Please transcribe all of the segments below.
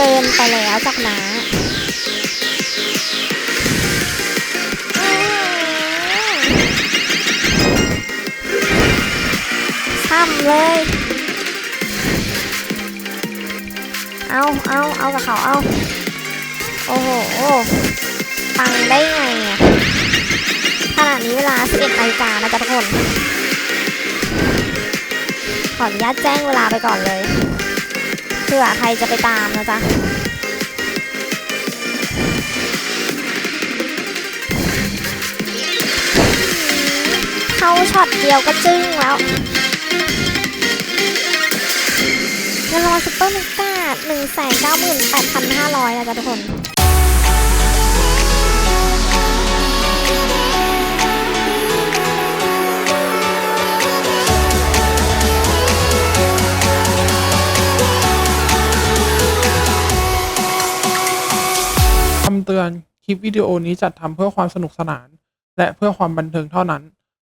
เกินไปแล้วจากนะช่ำเลย เอาเอาเอากับเขาเอา โอ้โหปังได้ไงอะขณะนี้เวลา 11นาฬิกานะจ๊ะทุกคน ขออนุญาตแจ้งเวลาไปก่อนเลย เผื่อใครจะไปตามนะจ๊ะเข้าช็อตเดียวก็จึ้งแล้วเงินรางวัลซุปเปอร์มิกาหนึ่งแสนเก้าหมื่นแปดพันห้าร้อยนะจ๊ะทุกคน ลิปวิดีโอนี้จัดทำเพื่อความสนุกสนาน และเพื่อความบันเทิงเท่านั้น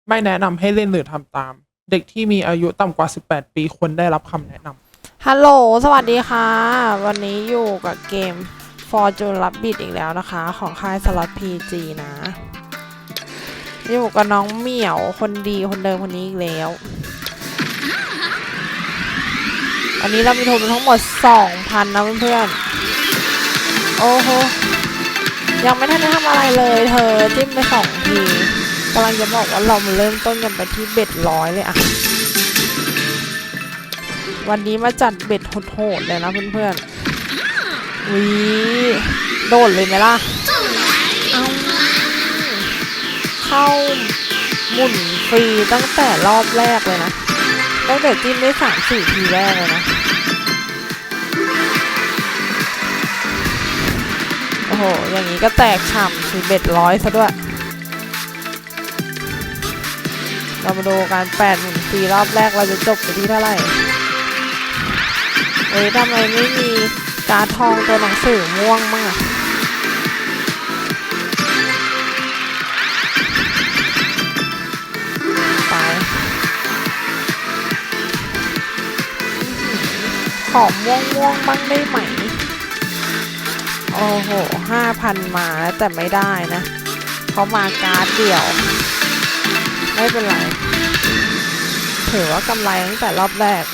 ไม่แนะนำให้เล่นหรือทำตาม เด็กที่มีอายุต่ำกว่า 18 ปีควรได้รับคำแนะนำฮัลโหล สวัสดีค่ะ วันนี้อยู่กับเกม Fortune Rabbit อีกแล้วนะคะ ของค่าย Slot PG นะ อยู่กับน้องเหมียวคนดีคนเดิมคนนี้อีกแล้ว อันนี้เรามีทุนทั้งหมด 2,000 นะเพื่อนๆ โอ้โห ยังไม่ทันทำอะไรเลยเธอจิ้มไปสองทีกำลังจะบอกว่าเรามาเริ่มต้นกันไปที่เบ็ดร้อยเลยอะวันนี้มาจัดเบ็ดโหดๆเลยนะเพื่อนๆวีโดดเลยไหมล่ะเอาเข้าหมุนฟรีตั้งแต่รอบแรกเลยนะตั้งแต่จิ้มได้สามสี่ทีแรกเลยนะ อ้โห อย่างนี้ก็แตกฉ่ำสิเบ็ดร้อยซะด้วย เรามาดูการแปดหมุนฟรีรอบแรกเราจะจบไปที่เท่าไหร่เอ้ยทำไมไม่มีการทองตัวหนังสือม่วงมั่งอะไปขอม่วงม่วงๆบ้างได้ไหม โอ้โหห้าพันมาแล้วแต่ไม่ได้นะเขามาการ์ดเดี่ยว ไม่เป็นไร ถือว่ากำไรตั้งแต่รอบแรก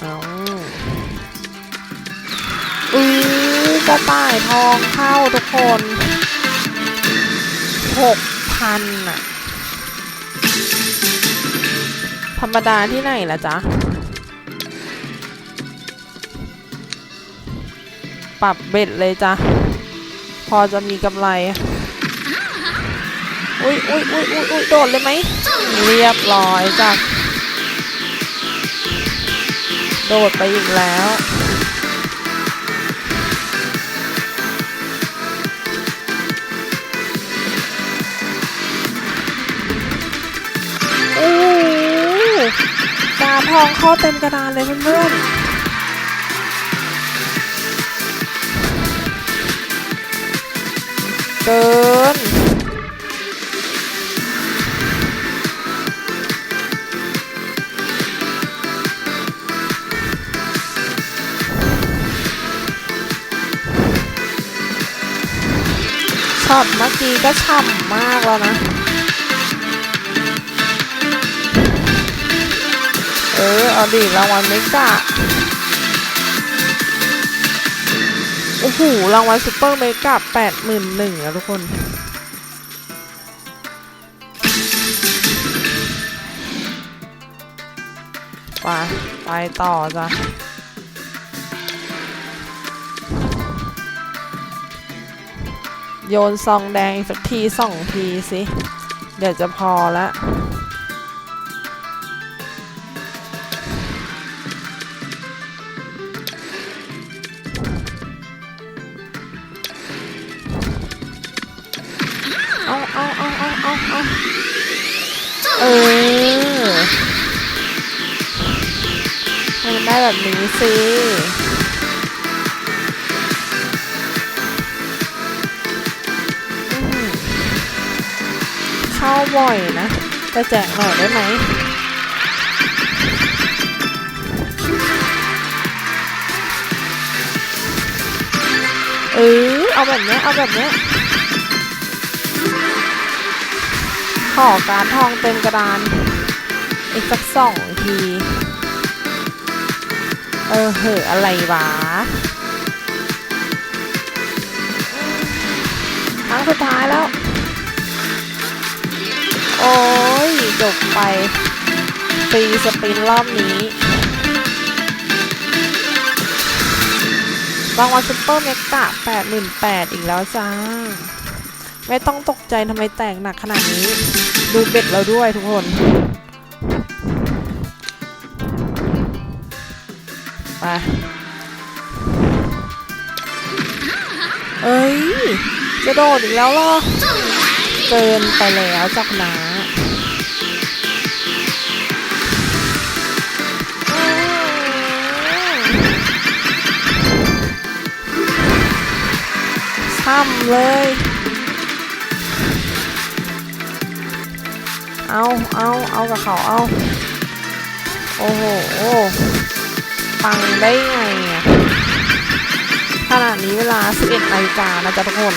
เอาอือ กระต่ายทองเข้าทุกคนหกพันอะธรรมดาที่ไหนล่ะจ๊ะ ปรับเบ็ดเลยจ้ะ พอจะมีกำไร อุ้ยอุ้ยอุ้ยอุ้ยอุ้ยโดดเลยไหม เรียบร้อยจ้ะ โดดไปอีกแล้ว องเข้าเต็มกระดานเลยเพื่อนๆเกินช็อตเมื่อกี้ก็ฉ่ำมากแล้วนะ เออ เอาดิรางวัลเมกะโอ้โห รางวัลซุปเปอร์เมกะแปดหมื่นหนึ่งอะทุกคน ไป ไปต่อจ้ะโยนซองแดงอีกสักทีสองทีสิ เดี๋ยวจะพอละ เอให้มันได้แบบนี้ซิเข้าบ่อยนะจะแจกหน่อยได้ไหมเออเอาแบบเนี้ยเอาแบบเนี้ย ขอการทองเต็มกระดาน อีกสักสองที เออเหอะอะไรวะครั้งสุดท้ายแล้ว โอ้ยจบไปฟรีสปินรอบนี้รางวัลซุปเปอร์เมกะ88,000อีกแล้วจ้า ไม่ต้องตกใจทำไมแตกหนักขนาดนี้ ดูเบ็ดเราด้วยทุกคน ไป เอ้ย จะโดดอีกแล้วเหรอ เกินไปแล้วจากนาอืมช่ำเลย เอาเอาเอากับเขาเอา โอ้โหปังได้ไงอะขณะนี้เวลา 11นาฬิกานะจ๊ะทุกคน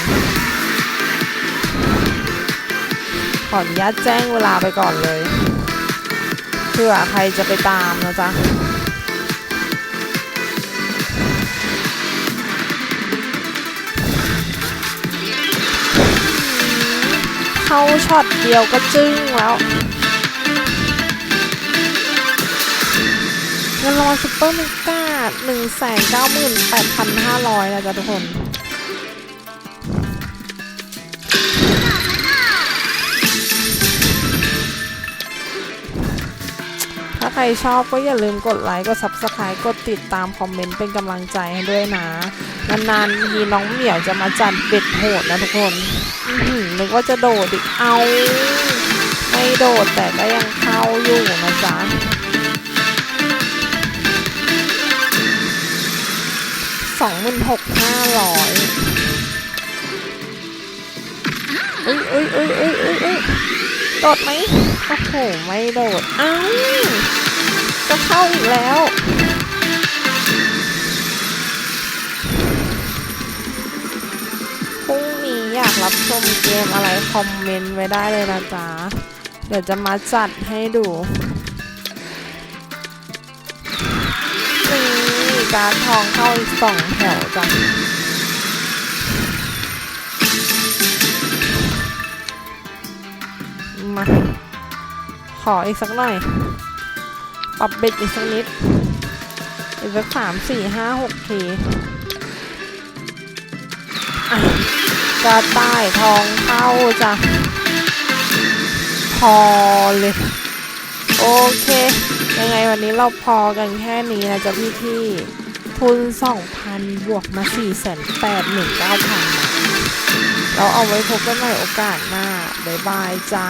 ขออนุญาตแจ้งเวลาไปก่อนเลย เพื่อใครจะไปตามนะจ๊ะ เข้าช็อตเดียวก็จึ้งแล้วเงินรางวัลซุปเปอร์เมกาหนึ่งแสนเก้าหมื่นแปดพันห้าร้อยนะจ๊ะทุกคน รชอบก็อย่าลืมกดไลค์ กด subscribe กดติดตามคอมเมนต์เป็นกำลังใจให้ด้วยนะ นานๆทีน้องเหมียวจะมาจัดเบ็ดโหดนะทุกคนหรือนึกว่าจะโดดอีกเอา ไม่โดดแต่ก็ยังเข้าอยู่นะจ๊ะสองหมื่นหกห้าร้อยเอ้ยเอ้ยเอ้ยเอ้ยเอ้ยเอ้ยโดดไหมโอ้โห ไม่โดด อ้าว ก็เข้าอีกแล้ว พรุ่งนี้อยากรับชมเกมอะไรคอมเมนต์ไว้ได้เลยนะจ๊ะ เดี๋ยวจะมาจัดให้ดูนี่การทองเข้าอีกสองแถวจ้ะมา ขออีกสักหน่อย ปรับเบ็ดอีกสักนิด อีกสักสามสี่ห้าหกทีอะกระต่ายทองเข้าจ้ะพอเลย โอเค ยังไงวันนี้เราพอกันแค่นี้นะจ๊ะพี่พี่ทุน2,000 บวกมา 4 8 1 9 0 0 0เราเอาไว้พบกันใหม่โอกาสหน้า บ๊ายบายจ้า